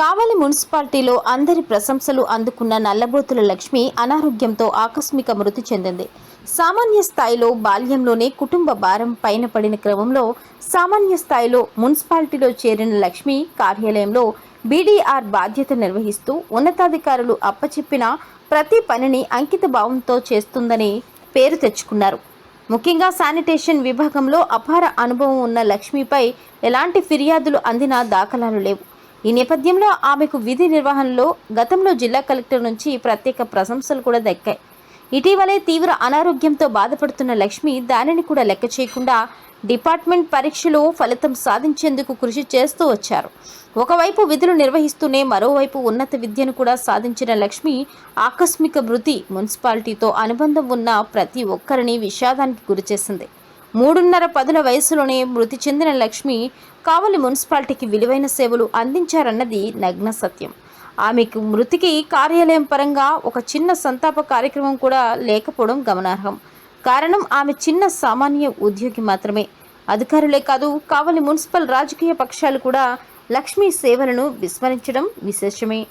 కావలి మున్సిపాలిటీలో అందరి ప్రశంసలు అందుకున్న నల్లబోతుల లక్ష్మి అనారోగ్యంతో ఆకస్మిక మృతి చెందింది. సామాన్య స్థాయిలో బాల్యంలోనే కుటుంబ భారం పైన పడిన క్రమంలో సామాన్య స్థాయిలో మున్సిపాలిటీలో చేరిన లక్ష్మి కార్యాలయంలో బీడీఆర్ బాధ్యత నిర్వహిస్తూ ఉన్నతాధికారులు అప్పచెప్పిన ప్రతి పనిని అంకిత భావంతో చేస్తుందని పేరు తెచ్చుకున్నారు. ముఖ్యంగా శానిటేషన్ విభాగంలో అపార అనుభవం ఉన్న లక్ష్మిపై ఎలాంటి ఫిర్యాదులు అందిన దాఖలాలు లేవు. ఈ నేపథ్యంలో ఆమెకు విధి నిర్వహణలో గతంలో జిల్లా కలెక్టర్ నుంచి ప్రత్యేక ప్రశంసలు కూడా దక్కాయి. ఇటీవలే తీవ్ర అనారోగ్యంతో బాధపడుతున్న లక్ష్మి దానిని కూడా లెక్క చేయకుండా డిపార్ట్మెంట్ పరీక్షలో ఫలితం సాధించేందుకు కృషి చేస్తూ వచ్చారు. ఒకవైపు విధులు నిర్వహిస్తూనే మరోవైపు ఉన్నత విద్యను కూడా సాధించిన లక్ష్మి ఆకస్మిక మృతి మున్సిపాలిటీతో అనుబంధం ఉన్న ప్రతి ఒక్కరిని విషాదానికి గురిచేసింది. మూడున్నర పదుల వయసులోనే మృతి చెందిన లక్ష్మి కావలి మున్సిపాలిటీకి విలువైన సేవలు అందించారన్నది నగ్న సత్యం. ఆమెకు మృతికి కార్యాలయం పరంగా ఒక చిన్న సంతాప కార్యక్రమం కూడా లేకపోవడం గమనార్హం. కారణం ఆమె చిన్న సామాన్య ఉద్యోగి మాత్రమే. అధికారులే కాదు కావలి మున్సిపల్ రాజకీయ పక్షాలు కూడా లక్ష్మీ సేవలను విస్మరించడం విశేషమే.